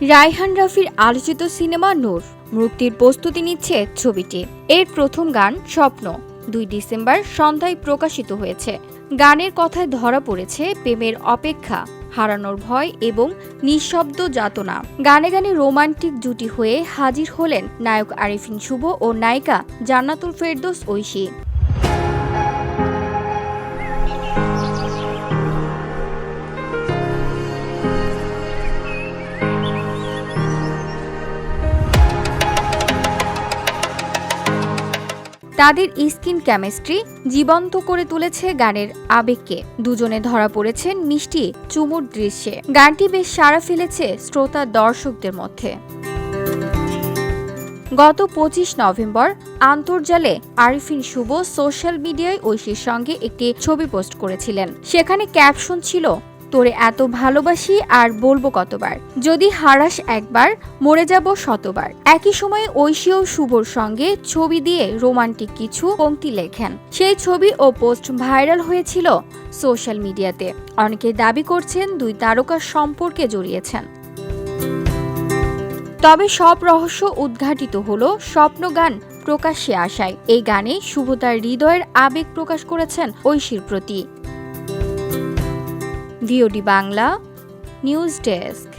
রায়হান রাফির আলোচিত সিনেমা নূর। মুক্তির প্রস্তুতি নিচ্ছে ছবিটি। এর প্রথম গান স্বপ্ন। দুই ডিসেম্বর সন্ধ্যায় প্রকাশিত হয়েছে। গানের কথায় ধরা পড়েছে প্রেমের অপেক্ষা, হারানোর ভয় এবং নিঃশব্দ যাতনা। গানে গানে রোমান্টিক জুটি হয়ে হাজির হলেন নায়ক আরিফিন শুভ ও নায়িকা জান্নাতুল ফেরদৌস ঐশী। তাদের স্কিন কেমিস্ট্রি জীবন্ত করে তুলেছে গানের আবেগকে। দুজনে ধরা পড়েছেন মিষ্টি, চুমুর দৃশ্যে। গানটি বেশ সাড়া ফেলেছে শ্রোতা দর্শকদের মধ্যে। গত পঁচিশ নভেম্বর আন্তর্জালে আরিফিন শুভ সোশ্যাল মিডিয়ায় ঐশীর সঙ্গে একটি ছবি পোস্ট করেছিলেন। সেখানে ক্যাপশন ছিল তোরে এত ভালোবাসি আর বলব কতবার। যদি হারাস একবার, মরে যাব শতবার। একই সময়ে ঐশী ও শুভর সঙ্গে ছবি দিয়ে রোমান্টিক কিছু পংক্তি লেখেন। সেই ছবি ও পোস্ট ভাইরাল হয়েছিল সোশ্যাল মিডিয়াতে। অনেকে দাবি করছেন দুই তারকা সম্পর্কে জড়িয়েছেন। তবে সব রহস্য উদ্ঘাটিত হলো স্বপ্ন গান প্রকাশ্যে আসায়। এই গানে শুভ তার হৃদয়ের আবেগ প্রকাশ করেছেন ঐশীর প্রতি। VOD Bangla news desk.